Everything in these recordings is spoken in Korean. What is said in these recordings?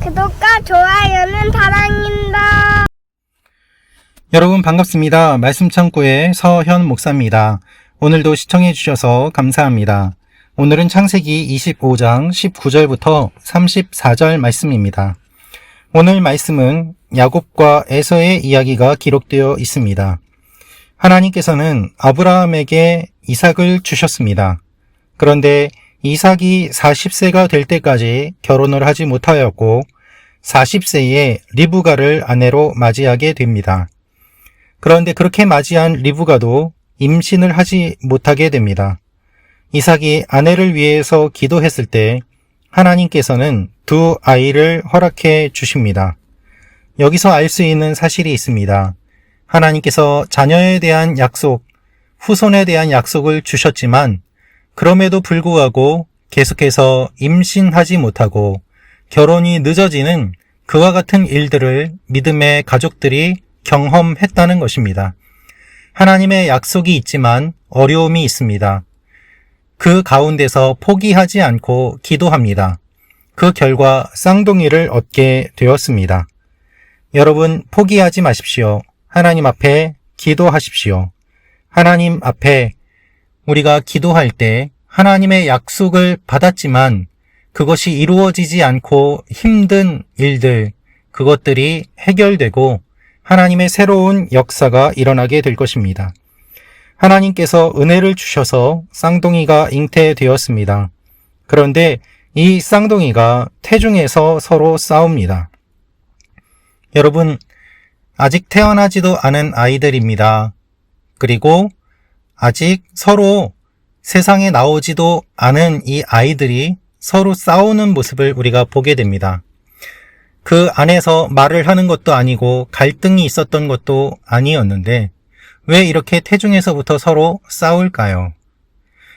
구독과 좋아요는 사랑입니다. 여러분 반갑습니다. 말씀 창고의 서현 목사입니다. 오늘도 시청해 주셔서 감사합니다. 오늘은 창세기 25장 19절부터 34절 말씀입니다. 오늘 말씀은 야곱과 에서의 이야기가 기록되어 있습니다. 하나님께서는 아브라함에게 이삭을 주셨습니다. 그런데 이삭이 40세가 될 때까지 결혼을 하지 못하였고 40세에 리브가를 아내로 맞이하게 됩니다. 그런데 그렇게 맞이한 리브가도 임신을 하지 못하게 됩니다. 이삭이 아내를 위해서 기도했을 때 하나님께서는 두 아이를 허락해 주십니다. 여기서 알 수 있는 사실이 있습니다. 하나님께서 자녀에 대한 약속, 후손에 대한 약속을 주셨지만 그럼에도 불구하고 계속해서 임신하지 못하고 결혼이 늦어지는 그와 같은 일들을 믿음의 가족들이 경험했다는 것입니다. 하나님의 약속이 있지만 어려움이 있습니다. 그 가운데서 포기하지 않고 기도합니다. 그 결과 쌍둥이를 얻게 되었습니다. 여러분 포기하지 마십시오. 하나님 앞에 기도하십시오. 하나님 앞에 우리가 기도할 때 하나님의 약속을 받았지만 그것이 이루어지지 않고 힘든 일들, 그것들이 해결되고 하나님의 새로운 역사가 일어나게 될 것입니다. 하나님께서 은혜를 주셔서 쌍둥이가 잉태되었습니다. 그런데 이 쌍둥이가 태중에서 서로 싸웁니다. 여러분, 아직 태어나지도 않은 아이들입니다. 그리고 아직 서로 세상에 나오지도 않은 이 아이들이 서로 싸우는 모습을 우리가 보게 됩니다. 그 안에서 말을 하는 것도 아니고 갈등이 있었던 것도 아니었는데 왜 이렇게 태중에서부터 서로 싸울까요?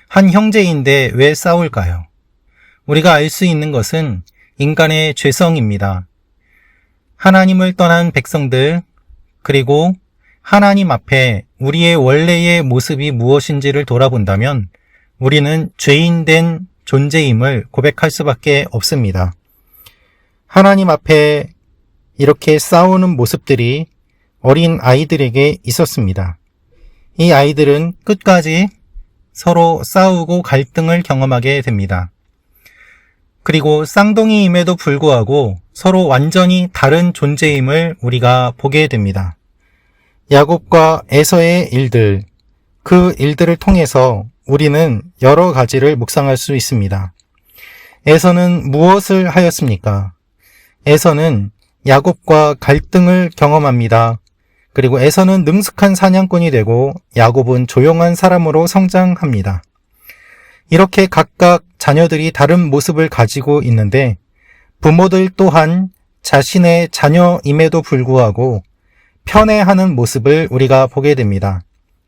한 형제인데 왜 싸울까요? 우리가 알 수 있는 것은 인간의 죄성입니다. 하나님을 떠난 백성들, 그리고 하나님 앞에 우리의 원래의 모습이 무엇인지를 돌아본다면 우리는 죄인된 존재임을 고백할 수밖에 없습니다. 하나님 앞에 이렇게 싸우는 모습들이 어린 아이들에게 있었습니다. 이 아이들은 끝까지 서로 싸우고 갈등을 경험하게 됩니다. 그리고 쌍둥이임에도 불구하고 서로 완전히 다른 존재임을 우리가 보게 됩니다. 야곱과 에서의 일들, 그 일들을 통해서 우리는 여러 가지를 묵상할 수 있습니다. 에서는 무엇을 하였습니까? 에서는 야곱과 갈등을 경험합니다. 그리고 에서는 능숙한 사냥꾼이 되고 야곱은 조용한 사람으로 성장합니다. 이렇게 각각 자녀들이 다른 모습을 가지고 있는데 부모들 또한 자신의 자녀임에도 불구하고 편애하는 모습을 우리가 보게 됩니다.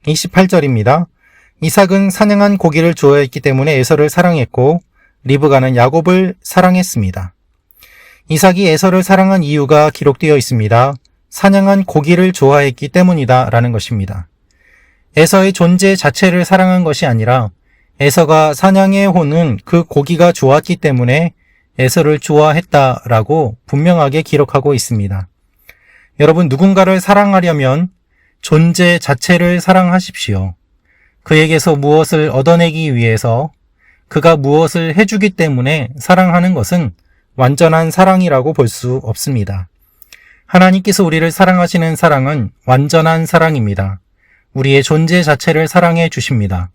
28절입니다. 이삭은 사냥한 고기를 좋아했기 때문에 에서를 사랑했고 리브가는 야곱을 사랑했습니다. 이삭이 에서를 사랑한 이유가 기록되어 있습니다. 사냥한 고기를 좋아했기 때문이다 라는 것입니다. 에서의 존재 자체를 사랑한 것이 아니라 에서가 사냥해 오는 그 고기가 좋았기 때문에 에서를 좋아했다라고 분명하게 기록하고 있습니다. 여러분 누군가를 사랑하려면 존재 자체를 사랑하십시오. 그에게서 무엇을 얻어내기 위해서 그가 무엇을 해주기 때문에 사랑하는 것은 완전한 사랑이라고 볼 수 없습니다. 하나님께서 우리를 사랑하시는 사랑은 완전한 사랑입니다. 우리의 존재 자체를 사랑해 주십니다.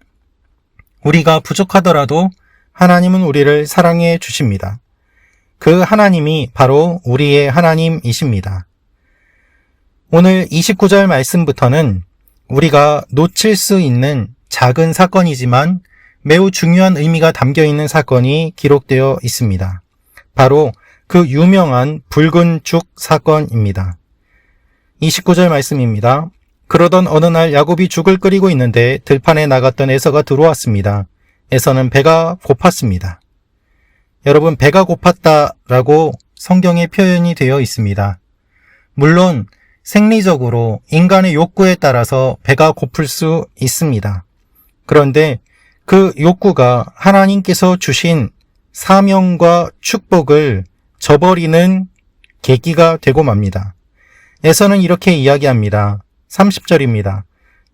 우리가 부족하더라도 하나님은 우리를 사랑해 주십니다. 그 하나님이 바로 우리의 하나님이십니다. 오늘 29절 말씀부터는 우리가 놓칠 수 있는 작은 사건이지만 매우 중요한 의미가 담겨 있는 사건이 기록되어 있습니다. 바로 그 유명한 붉은 죽 사건입니다. 29절 말씀입니다. 그러던 어느 날 야곱이 죽을 끓이고 있는데 들판에 나갔던 에서가 들어왔습니다. 에서는 배가 고팠습니다. 여러분 배가 고팠다라고 성경에 표현이 되어 있습니다. 물론 생리적으로 인간의 욕구에 따라서 배가 고플 수 있습니다. 그런데 그 욕구가 하나님께서 주신 사명과 축복을 저버리는 계기가 되고 맙니다. 에서는 이렇게 이야기합니다. 30절입니다.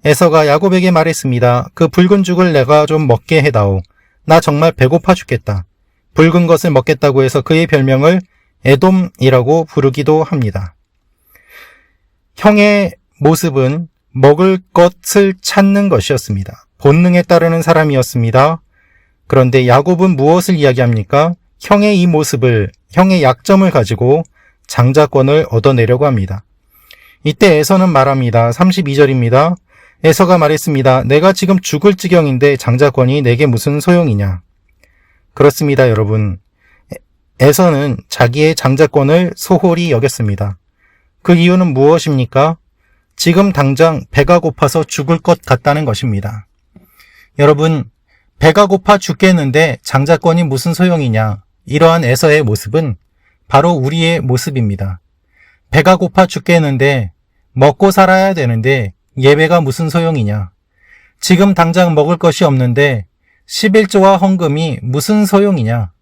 에서가 야곱에게 말했습니다. 그 붉은 죽을 내가 좀 먹게 해다오. 나 정말 배고파 죽겠다. 붉은 것을 먹겠다고 해서 그의 별명을 에돔이라고 부르기도 합니다. 형의 모습은 먹을 것을 찾는 것이었습니다. 본능에 따르는 사람이었습니다. 그런데 야곱은 무엇을 이야기합니까? 형의 이 모습을, 형의 약점을 가지고 장자권을 얻어내려고 합니다. 이때 에서는 말합니다. 32절입니다. 에서가 말했습니다. 내가 지금 죽을 지경인데 장자권이 내게 무슨 소용이냐? 그렇습니다, 여러분. 에- 에서는 자기의 장자권을 소홀히 여겼습니다. 그 이유는 무엇입니까? 지금 당장 배가 고파서 죽을 것 같다는 것입니다. 여러분, 배가 고파 죽겠는데 장자권이 무슨 소용이냐? 이러한 에서의 모습은 바로 우리의 모습입니다. 배가 고파 죽겠는데 먹고 살아야 되는데 예배가 무슨 소용이냐? 지금 당장 먹을 것이 없는데 11조와 헌금이 무슨 소용이냐?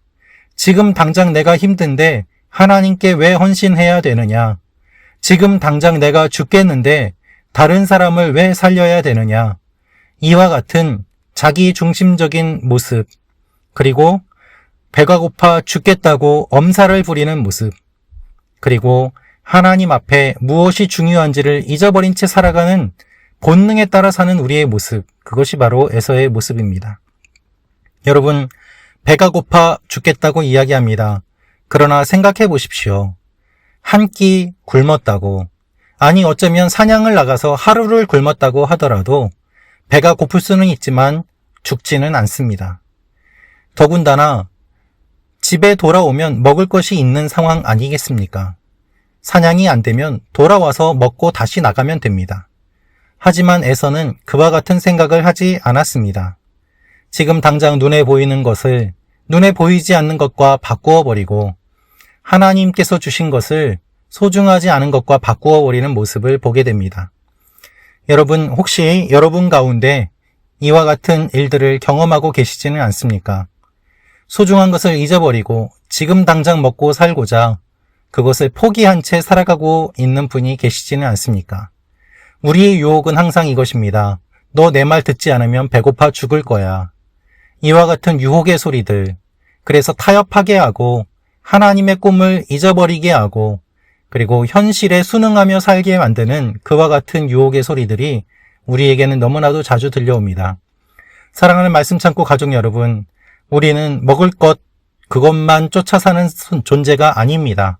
지금 당장 내가 힘든데 하나님께 왜 헌신해야 되느냐? 지금 당장 내가 죽겠는데 다른 사람을 왜 살려야 되느냐? 이와 같은 자기 중심적인 모습, 그리고 배가 고파 죽겠다고 엄살을 부리는 모습, 그리고 하나님 앞에 무엇이 중요한지를 잊어버린 채 살아가는 본능에 따라 사는 우리의 모습, 그것이 바로 에서의 모습입니다. 여러분, 배가 고파 죽겠다고 이야기합니다. 그러나 생각해 보십시오. 한 끼 굶었다고, 아니 어쩌면 사냥을 나가서 하루를 굶었다고 하더라도 배가 고플 수는 있지만 죽지는 않습니다. 더군다나 집에 돌아오면 먹을 것이 있는 상황 아니겠습니까? 사냥이 안 되면 돌아와서 먹고 다시 나가면 됩니다. 하지만 에서는 그와 같은 생각을 하지 않았습니다. 지금 당장 눈에 보이는 것을 눈에 보이지 않는 것과 바꾸어 버리고 하나님께서 주신 것을 소중하지 않은 것과 바꾸어 버리는 모습을 보게 됩니다. 여러분, 혹시 여러분 가운데 이와 같은 일들을 경험하고 계시지는 않습니까? 소중한 것을 잊어버리고 지금 당장 먹고 살고자 그것을 포기한 채 살아가고 있는 분이 계시지는 않습니까? 우리의 유혹은 항상 이것입니다. 너 내 말 듣지 않으면 배고파 죽을 거야. 이와 같은 유혹의 소리들. 그래서 타협하게 하고 하나님의 꿈을 잊어버리게 하고 그리고 현실에 순응하며 살게 만드는 그와 같은 유혹의 소리들이 우리에게는 너무나도 자주 들려옵니다. 사랑하는 말씀 참고 가족 여러분, 우리는 먹을 것, 그것만 쫓아 사는 존재가 아닙니다.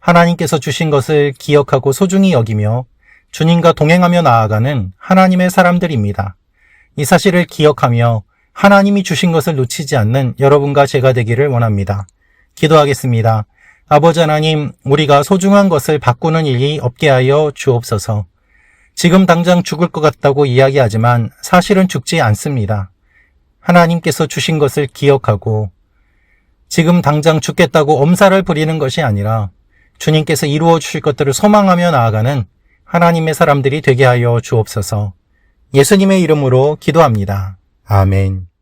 하나님께서 주신 것을 기억하고 소중히 여기며 주님과 동행하며 나아가는 하나님의 사람들입니다. 이 사실을 기억하며 하나님이 주신 것을 놓치지 않는 여러분과 제가 되기를 원합니다. 기도하겠습니다. 아버지 하나님, 우리가 소중한 것을 바꾸는 일이 없게 하여 주옵소서. 지금 당장 죽을 것 같다고 이야기하지만 사실은 죽지 않습니다. 하나님께서 주신 것을 기억하고 지금 당장 죽겠다고 엄살을 부리는 것이 아니라 주님께서 이루어 주실 것들을 소망하며 나아가는 하나님의 사람들이 되게 하여 주옵소서. 예수님의 이름으로 기도합니다. 아멘.